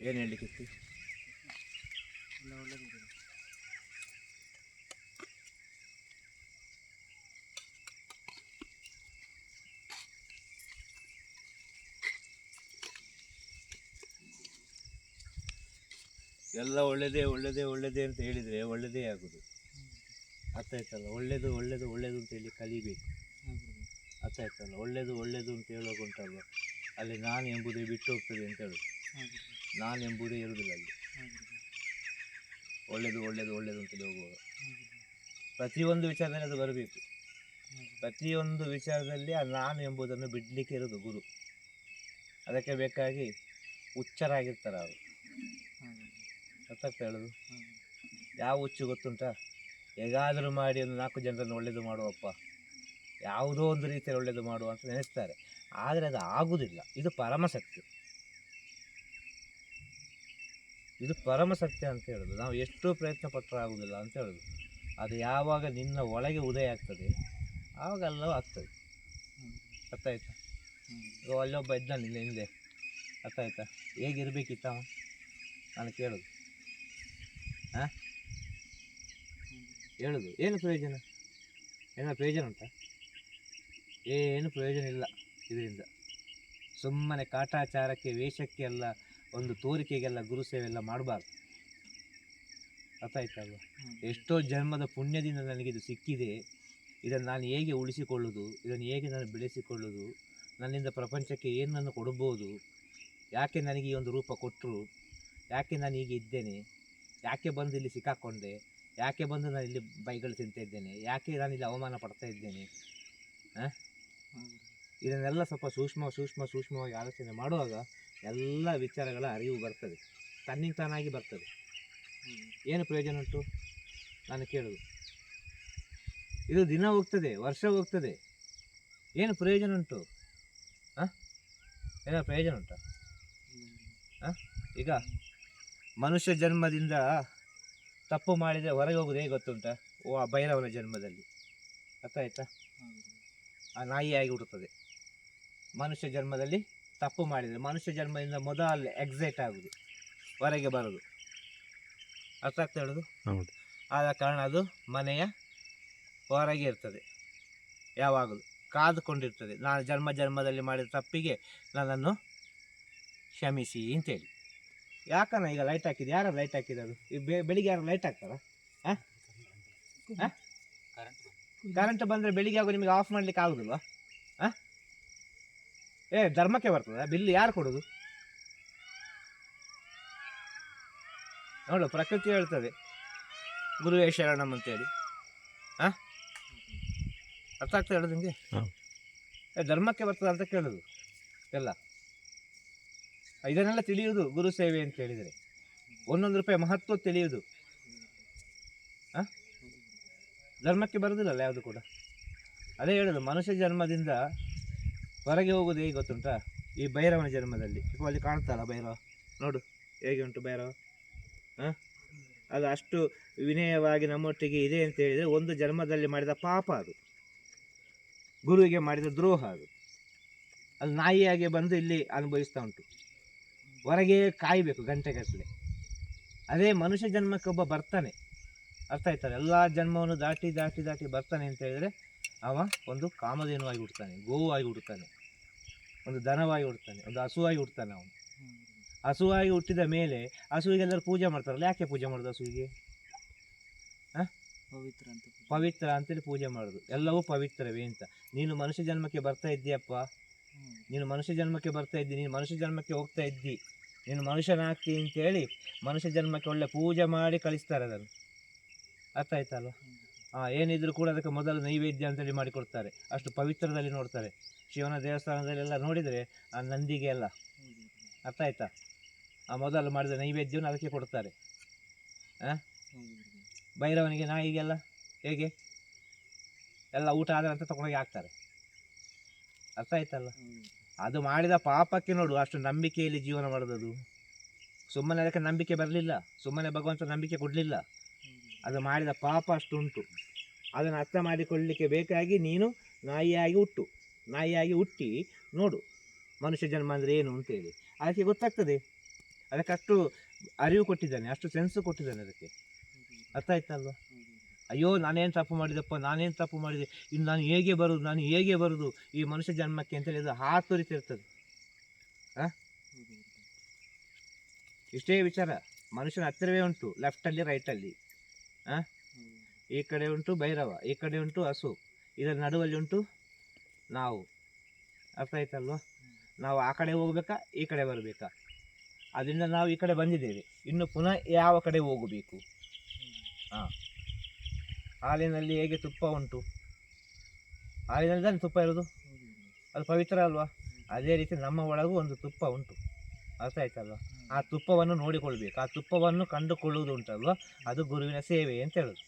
ಏನು ಹೇಳಲಿಕ್ಕಿತ್ತು ಎಲ್ಲ ಒಳ್ಳೆದಿದೆ. ಎಲ್ಲ ಒಳ್ಳೆಯದೇ ಒಳ್ಳೆಯದೇ ಒಳ್ಳೆಯದೇ ಅಂತ ಹೇಳಿದರೆ ಒಳ್ಳೆಯದೇ ಆಗೋದು. ಅರ್ಥ ಆಯ್ತಲ್ಲ? ಒಳ್ಳೆಯದು ಒಳ್ಳೆಯದು ಒಳ್ಳೆಯದು ಅಂತ ಹೇಳಿ ಕಲಿಬೇಕು. ಅರ್ಥ ಆಯ್ತಲ್ಲ? ಒಳ್ಳೆಯದು ಒಳ್ಳೆಯದು ಅಂತ ಹೇಳುವಾಗ ಉಂಟಲ್ವ? ಅಲ್ಲಿ ನಾನು ಎಂಬುದೇ ಬಿಟ್ಟು ಹೋಗ್ತದೆ ಅಂತ ಹೇಳುದು ನಾನು ಎಂಬುದೇ ಇರುವುದಿಲ್ಲ ಅಲ್ಲಿ. ಒಳ್ಳೆಯದು ಒಳ್ಳೆಯದು ಒಳ್ಳೆಯದು ಅಂತೇಳಿ ಹೋಗುವಾಗ. ಪ್ರತಿಯೊಂದು ವಿಚಾರದಲ್ಲಿ ಅದು ಬರಬೇಕು. ಪ್ರತಿಯೊಂದು ವಿಚಾರದಲ್ಲಿ ಆ ನಾನು ಎಂಬುದನ್ನು ಬಿಡಲಿಕ್ಕೆ ಇರೋದು ಗುರು. ಅದಕ್ಕೆ ಬೇಕಾಗಿ ಹುಚ್ಚರಾಗಿರ್ತಾರೆ ಅವರು. ಗೊತ್ತಾಗ್ತಾ ಹೇಳೋದು? ಯಾವ ಹುಚ್ಚು ಗೊತ್ತುಂಟ? ಹೇಗಾದರೂ ಮಾಡಿ ಒಂದು ನಾಲ್ಕು ಜನರನ್ನು ಒಳ್ಳೆಯದು ಮಾಡುವಪ್ಪ. ಯಾವುದೋ ಒಂದು ರೀತಿಯಲ್ಲಿ ಒಳ್ಳೆಯದು ಮಾಡುವ ಅಂತ ನೆನೆಸ್ತಾರೆ. ಆದರೆ ಅದು ಆಗುವುದಿಲ್ಲ ಇದು ಪರಮ ಸತ್ಯ ಇದು ಪರಮ ಸತ್ಯ ಅಂತ ಹೇಳೋದು. ನಾವು ಎಷ್ಟು ಪ್ರಯತ್ನ ಪಟ್ಟರೂ ಆಗುವುದಿಲ್ಲ ಅಂತ ಹೇಳೋದು. ಅದು ಯಾವಾಗ ನಿನ್ನ ಒಳಗೆ ಉದಯ ಆಗ್ತದೆ, ಆವಾಗ ಎಲ್ಲವೂ ಆಗ್ತದೆ. ಅರ್ಥ ಆಯ್ತಾ ಈಗ ಅಲ್ಲೊಬ್ಬ ಇದ್ದ ನಿನ್ನೆ ಹಿಂದೆ. ಅರ್ಥ ಆಯ್ತಾ ಹೇಗಿರ್ಬೇಕಿತ್ತ ನಾನು ಕೇಳೋದು. ಹಾಂ ಹೇಳೋದು. ಏನು ಪ್ರಯೋಜನ? ಏನೋ ಪ್ರಯೋಜನ ಉಂಟಾ? ಏನು ಪ್ರಯೋಜನ ಇಲ್ಲ. ಇದರಿಂದ. ಸುಮ್ಮನೆ ಕಾಟಾಚಾರಕ್ಕೆ ವೇಷಕ್ಕೆ ಎಲ್ಲ ಒಂದು ತೋರಿಕೆಗೆಲ್ಲ ಗುರು ಸೇವೆ ಎಲ್ಲ ಮಾಡಬಾರ್ದು. ಅರ್ಥ ಆಯ್ತಲ್ವ ಎಷ್ಟೋ ಜನ್ಮದ ಪುಣ್ಯದಿಂದ ನನಗಿದು ಸಿಕ್ಕಿದೆ. ಇದನ್ನು ನಾನು ಹೇಗೆ ಉಳಿಸಿಕೊಳ್ಳುವುದು ಇದನ್ನು ಹೇಗೆ ನಾನು ಬೆಳೆಸಿಕೊಳ್ಳೋದು? ನನ್ನಿಂದ ಪ್ರಪಂಚಕ್ಕೆ ಏನನ್ನು ಕೊಡ್ಬೋದು? ಯಾಕೆ ನನಗೆ ಈ ಒಂದು ರೂಪ ಕೊಟ್ಟರು ಯಾಕೆ ನಾನು ಈಗ ಇದ್ದೇನೆ? ಯಾಕೆ ಬಂದು ಇಲ್ಲಿ ಸಿಕ್ಕಾಕ್ಕೊಂಡೆ ಯಾಕೆ ಬಂದು ನಾನು ಇಲ್ಲಿ ಬೈಗಳು ತಿಂತಾ ಇದ್ದೇನೆ ಯಾಕೆ ನಾನು ಇಲ್ಲಿ ಅವಮಾನ ಪಡ್ತಾ ಇದ್ದೇನೆ? ಹಾಂ? ಇದನ್ನೆಲ್ಲ ಸ್ವಲ್ಪ ಸೂಕ್ಷ್ಮ ಸೂಕ್ಷ್ಮ, ಸೂಕ್ಷ್ಮವಾಗಿ ಆಲೋಚನೆ ಮಾಡುವಾಗ ಎಲ್ಲ ವಿಚಾರಗಳ ಅರಿವು ಬರ್ತದೆ. ತನ್ನಿಂದ ತಾನಾಗಿ ಬರ್ತದೆ. ಏನು ಪ್ರಯೋಜನ ಉಂಟು? ನಾನು ಕೇಳೋದು. ಇದು ದಿನ ಹೋಗ್ತದೆ, ವರ್ಷ ಹೋಗ್ತದೆ. ಏನು ಪ್ರಯೋಜನ ಉಂಟು? ಹಾಂ? ಏನೋ ಪ್ರಯೋಜನ ಉಂಟಾ? ಹಾಂ? ಈಗ ಮನುಷ್ಯ ಜನ್ಮದಿಂದ ತಪ್ಪು ಮಾಡಿದರೆ ಹೊರಗೆ ಹೋಗೋದು ಹೇಗೆ ಗೊತ್ತುಂಟ? ಓ, ಆ ಭೈರವನ ಜನ್ಮದಲ್ಲಿ. ಅರ್ಥ ಆಯ್ತಾ? ಆ ನಾಯಿಯಾಗಿ ಹುಟ್ಟುತ್ತದೆ. ಮನುಷ್ಯ ಜನ್ಮದಲ್ಲಿ ತಪ್ಪು ಮಾಡಿದರೆ ಮನುಷ್ಯ ಜನ್ಮದಿಂದ ಮೊದಲು ಎಕ್ಸೈಟ್ ಆಗುವುದು ಹೊರಗೆ ಬರೋದು ಅರ್ಥ ಆಗ್ತಾ ಹೇಳೋದು? ಹೌದು. ಆದ ಕಾರಣ ಅದು ಮನೆಯ ಹೊರಗೆ ಇರ್ತದೆ. ಯಾವಾಗಲೂ ಕಾದುಕೊಂಡಿರ್ತದೆ. ನಾನು ಜನ್ಮ ಜನ್ಮದಲ್ಲಿ ಮಾಡಿದ ತಪ್ಪಿಗೆ ನನ್ನನ್ನು ಕ್ಷಮಿಸಿ ಅಂತೇಳಿ. ಯಾಕನ ಈಗ ಲೈಟ್ ಹಾಕಿದ್ದು ಯಾರು ಲೈಟ್ ಹಾಕಿರೋದು ಈ ಬೆ ಬೆಳಿಗ್ಗೆ ಯಾರು ಲೈಟ್ ಹಾಕ್ತಾರ? ಕರೆಂಟ್ ಬಂದರೆ ಬೆಳಿಗ್ಗೆ ಆಗೋ ನಿಮಗೆ ಆಫ್ ಮಾಡ್ಲಿಕ್ಕೆ ಆಗುದಿಲ್ವಾ? ಏ ಧರ್ಮಕ್ಕೆ ಬರ್ತದ? ಬಿಲ್ ಯಾರು ಕೊಡೋದು? ನೋಡು ಪ್ರಕೃತಿ ಹೇಳ್ತದೆ. ಗುರುವೇ ಶರಣಂ ಅಂತೇಳಿ. ಹಾಂ ಅರ್ಥ ಆಗ್ತಾ ಹೇಳೋದು ನಿಮಗೆ ಏ ಧರ್ಮಕ್ಕೆ ಬರ್ತದೆ ಅಂತ ಕೇಳೋದು. ಎಲ್ಲ. ಇದನ್ನೆಲ್ಲ ತಿಳಿಯುವುದು ಗುರು ಸೇವೆ ಅಂತ ಹೇಳಿದರೆ. ಒಂದೊಂದು ರೂಪಾಯಿ ಮಹತ್ವ ತಿಳಿಯುವುದು ಹಾಂ ಧರ್ಮಕ್ಕೆ ಬರೋದಿಲ್ಲಲ್ಲ ಯಾವುದು ಕೂಡ. ಅದೇ ಹೇಳೋದು ಮನುಷ್ಯ ಜನ್ಮದಿಂದ ಹೊರಗೆ ಹೋಗೋದು ಹೇಗೆ ಗೊತ್ತುಂಟಾ? ಈ ಭೈರವನ ಜನ್ಮದಲ್ಲಿ. ಈಗ ಅಲ್ಲಿ ಕಾಣ್ತಾರ ಭೈರವ? ನೋಡು, ಹೇಗೆ ಉಂಟು ಭೈರವ? ಹಾಂ? ಅದು ಅಷ್ಟು ವಿನಯವಾಗಿ ನಮ್ಮೊಟ್ಟಿಗೆ ಇದೆ ಅಂತ ಹೇಳಿದರೆ ಒಂದು ಜನ್ಮದಲ್ಲಿ ಮಾಡಿದ ಪಾಪ ಅದು. ಗುರುವಿಗೆ ಮಾಡಿದ ದ್ರೋಹ ಅದು. ಅಲ್ಲಿ ನಾಯಿಯಾಗಿ ಬಂದು ಇಲ್ಲಿ ಅನುಭವಿಸ್ತಾ ಉಂಟು. ಹೊರಗೆ ಕಾಯಬೇಕು ಗಂಟೆಗಟ್ಟಲೆ. ಅದೇ ಮನುಷ್ಯ ಜನ್ಮಕ್ಕೊಬ್ಬ ಬರ್ತಾನೆ. ಅರ್ಥ ಆಯ್ತಾರೆ ಎಲ್ಲ ಜನ್ಮವನ್ನು ದಾಟಿ ದಾಟಿ ದಾಟಿ ಬರ್ತಾನೆ ಅಂತ ಹೇಳಿದರೆ ಅವ ಒಂದು ಕಾಮಧೇನುವಾಗಿ ಹುಡ್ತಾನೆ ಗೋವಾಗಿ ಹುಡ್ತಾನೆ ಒಂದು ದನವಾಗಿ ಹುಡ್ತಾನೆ ಒಂದು ಹಸುವಾಗಿ ಹುಡ್ತಾನೆ ಅವನು. ಹಸುವಾಗಿ ಹುಟ್ಟಿದ ಮೇಲೆ ಹಸುವಿಗೆಲ್ಲರೂ ಪೂಜೆ ಮಾಡ್ತಾರಲ್ಲ ಯಾಕೆ ಪೂಜೆ ಮಾಡೋದು ಹಸುವಿಗೆ? ಪವಿತ್ರ ಅಂತ ಪವಿತ್ರ ಅಂತೇಳಿ ಪೂಜೆ ಮಾಡೋದು. ಎಲ್ಲವೂ ಪವಿತ್ರವೇ ಅಂತ. ನೀನು ಮನುಷ್ಯ ಜನ್ಮಕ್ಕೆ ಬರ್ತಾ ಇದ್ದೀಯಪ್ಪ. ನೀನು ಮನುಷ್ಯ ಜನ್ಮಕ್ಕೆ ಬರ್ತಾ ಇದ್ದಿ ನೀನು ಮನುಷ್ಯ ಜನ್ಮಕ್ಕೆ ಹೋಗ್ತಾ ಇದ್ದಿ. ನೀನು ಮನುಷ್ಯನಾಗ್ತಿ ಅಂತೇಳಿ ಮನುಷ್ಯ ಜನ್ಮಕ್ಕೆ ಒಳ್ಳೆ ಪೂಜೆ ಮಾಡಿ ಕಳಿಸ್ತಾರೆ ಅದನ್ನು. ಅರ್ಥ ಆಯ್ತಲ್ವ ಏನಿದ್ರು ಕೂಡ ಅದಕ್ಕೆ ಮೊದಲು ನೈವೇದ್ಯ ಅಂತೇಳಿ ಮಾಡಿಕೊಡ್ತಾರೆ. ಅಷ್ಟು ಪವಿತ್ರದಲ್ಲಿ ನೋಡ್ತಾರೆ. ಶಿವನ ದೇವಸ್ಥಾನದಲ್ಲೆಲ್ಲ ನೋಡಿದರೆ ಆ ನಂದಿಗೆ ಎಲ್ಲ. ಅರ್ಥ ಆಯ್ತಾ? ಆ ಮೊದಲು ಮಾಡಿದ ನೈವೇದ್ಯವನ್ನು ಅದಕ್ಕೆ ಕೊಡ್ತಾರೆ. ಭೈರವನಿಗೆ, ನಾಯಿಗೆಲ್ಲ ಹೇಗೆ? ಎಲ್ಲ ಊಟ ಆದ ಅಂತ ತಗೊಂಡೋಗಿ ಹಾಕ್ತಾರೆ. ಅರ್ಥ ಆಯ್ತಲ್ಲ? ಅದು ಮಾಡಿದ ಪಾಪಕ್ಕೆ ನೋಡು, ಅಷ್ಟು ನಂಬಿಕೆಯಲ್ಲಿ ಜೀವನ ಮಾಡಿದದು. ಸುಮ್ಮನೆ ಅದಕ್ಕೆ ನಂಬಿಕೆ ಬರಲಿಲ್ಲ. ಸುಮ್ಮನೆ ಭಗವಂತ ನಂಬಿಕೆ ಕೊಡಲಿಲ್ಲ. ಅದು ಮಾಡಿದ ಪಾಪ ಅಷ್ಟುಂಟು. ಅದನ್ನು ಅರ್ಥ ಮಾಡಿಕೊಳ್ಳಲಿಕ್ಕೆ ಬೇಕಾಗಿ ನೀನು ನಾಯಿಯಾಗಿ ಹುಟ್ಟು. ನಾಯಿಯಾಗಿ ಹುಟ್ಟಿ ನೋಡು ಮನುಷ್ಯ ಜನ್ಮ ಅಂದರೆ ಏನು ಅಂತೇಳಿ. ಅದಕ್ಕೆ ಗೊತ್ತಾಗ್ತದೆ. ಅದಕ್ಕೆ ಅಷ್ಟು ಅರಿವು ಕೊಟ್ಟಿದ್ದಾನೆ, ಅಷ್ಟು ಸೆನ್ಸ್ ಕೊಟ್ಟಿದ್ದಾನೆ ಅದಕ್ಕೆ. ಅರ್ಥ ಆಯ್ತಲ್ವ? ಅಯ್ಯೋ, ನಾನೇನು ತಪ್ಪು ಮಾಡಿದಪ್ಪ, ನಾನೇನು ತಪ್ಪು ಮಾಡಿದೆ? ಇನ್ನು ನಾನು ಹೇಗೆ ಬರುದು, ನಾನು ಹೇಗೆ ಬರುದು? ಈ ಮನುಷ್ಯ ಜನ್ಮಕ್ಕೆ ಅಂತ ಹೇಳಿದ್ರೆ ಹಾತೊರಿತಿರ್ತದೆ ಇಷ್ಟೇ ವಿಚಾರ. ಮನುಷ್ಯನ ಹತ್ತಿರವೇ ಉಂಟು ಲೆಫ್ಟಲ್ಲಿ ರೈಟಲ್ಲಿ ಈ ಕಡೆ ಉಂಟು ಭೈರವ, ಈ ಕಡೆ ಉಂಟು ಹಸು ಇದರ ನಡುವಲ್ಲಿ ಉಂಟು ನಾವು. ಅರ್ಥ ಆಯ್ತಲ್ವಾ ನಾವು ಆ ಕಡೆ ಹೋಗಬೇಕಾ, ಈ ಕಡೆ ಬರಬೇಕಾ? ಅದರಿಂದ ನಾವು ಈ ಕಡೆ ಬಂದಿದ್ದೇವೆ. ಇನ್ನು ಪುನಃ ಯಾವ ಕಡೆ ಹೋಗಬೇಕು? ಹಾಲಿನಲ್ಲಿ ಹೇಗೆ ತುಪ್ಪ ಉಂಟು? ಹಾಲಿನಲ್ಲಿ ತಾನೆ ತುಪ್ಪ ಇರೋದು ಅದು ಪವಿತ್ರ ಅಲ್ವಾ? ಅದೇ ರೀತಿ ನಮ್ಮ ಒಳಗೂ ಒಂದು ತುಪ್ಪ ಉಂಟು. ಅರ್ಥ ಆಯ್ತಲ್ವಾ? ಆ ತುಪ್ಪವನ್ನು ನೋಡಿಕೊಳ್ಬೇಕು. ಆ ತುಪ್ಪವನ್ನು ಕಂಡುಕೊಳ್ಳುವುದು ಉಂಟಲ್ವಾ? ಅದು ಗುರುವಿನ ಸೇವೆ ಅಂತ ಹೇಳೋದು.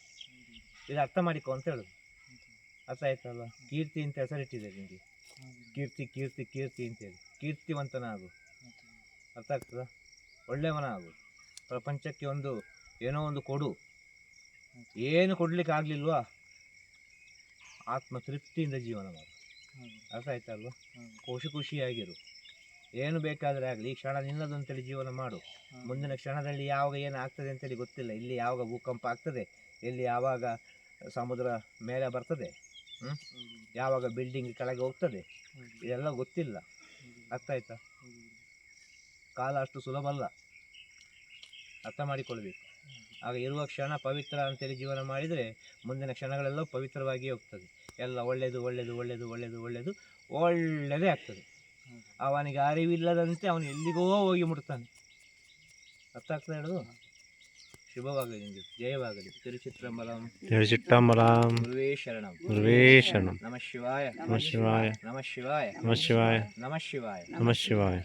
ಇದು ಅರ್ಥ ಮಾಡಿಕೊ ಅಂತ ಹೇಳೋದು. ಅರ್ಥ ಆಯ್ತಲ್ವಾ? ಕೀರ್ತಿ ಅಂತ ಹೆಸರಿಟ್ಟಿದೆ ನಿಮಗೆ ಕೀರ್ತಿ ಕೀರ್ತಿ ಕೀರ್ತಿ ಅಂತೇಳಿ. ಕೀರ್ತಿವಂತನಾಗು. ಅರ್ಥ ಆಗ್ತದ? ಒಳ್ಳೆಯವನ ಆಗು ಪ್ರಪಂಚಕ್ಕೆ ಒಂದು, ಏನೋ ಒಂದು ಕೊಡು. ಏನು ಕೊಡ್ಲಿಕ್ಕೆ ಆಗ್ಲಿಲ್ವಾ? ಆತ್ಮ ತೃಪ್ತಿಯಿಂದ ಜೀವನ ಮಾಡು. ಅರ್ಥ ಆಯ್ತಲ್ವಾ? ಖುಷಿ ಖುಷಿಯಾಗಿರು. ಏನು ಬೇಕಾದರೆ ಆಗಲಿ ಈ ಕ್ಷಣ ನಿನ್ನದು ಅಂತೇಳಿ ಜೀವನ ಮಾಡು. ಮುಂದಿನ ಕ್ಷಣದಲ್ಲಿ ಯಾವಾಗ ಏನು ಆಗ್ತದೆ ಅಂತೇಳಿ ಗೊತ್ತಿಲ್ಲ. ಇಲ್ಲಿ ಯಾವಾಗ ಭೂಕಂಪ ಆಗ್ತದೆ ಇಲ್ಲಿ ಯಾವಾಗ ಸಮುದ್ರ ಮೇಲೆ ಬರ್ತದೆ? ಯಾವಾಗ ಬಿಲ್ಡಿಂಗ್ ಕೆಳಗೆ ಹೋಗ್ತದೆ ಇದೆಲ್ಲ ಗೊತ್ತಿಲ್ಲ. ಅರ್ಥ ಆಯ್ತಾ? ಕಾಲ ಅಷ್ಟು ಸುಲಭ ಅಲ್ಲ. ಅರ್ಥ ಮಾಡಿಕೊಳ್ಬೇಕು. ಆಗ ಇರುವ ಕ್ಷಣ ಪವಿತ್ರ ಅಂತೇಳಿ ಜೀವನ ಮಾಡಿದರೆ ಮುಂದಿನ ಕ್ಷಣಗಳೆಲ್ಲ ಪವಿತ್ರವಾಗಿಯೇ ಹೋಗ್ತದೆ. ಎಲ್ಲ ಒಳ್ಳೆಯದು ಒಳ್ಳೆಯದು ಒಳ್ಳೆಯದು ಒಳ್ಳೆಯದು ಒಳ್ಳೆಯದು ಒಳ್ಳೆಯದೇ ಆಗ್ತದೆ. ಅವನಿಗೆ ಅರಿವಿಲ್ಲದಂತೆ ಅವನು ಎಲ್ಲಿಗೋ ಹೋಗಿ ಮುಟ್ತಾನೆ. ಅರ್ಥ ಆಗ್ತಾ ಹೇಳೋದು? ಶುಭವಾಗಲಿ ನಿಮಗೆ ಜಯವಾಗಲಿ. ತಿರುಚಿತ್ರಂಬಲಂ ತಿರುಚಿಟ್ಟಂಬಲಂ ಗುರುವೇ ಶರಣಂ. ಗುರುವೇ ಶರಣಂ. ನಮಃ ಶಿವಾಯ. ನಮಃ ಶಿವಾಯ. ನಮಃ ಶಿವಾಯ. ನಮಃ ಶಿವಾಯ. ನಮಃ ಶಿವಾಯ. ನಮಃ ಶಿವಾಯ.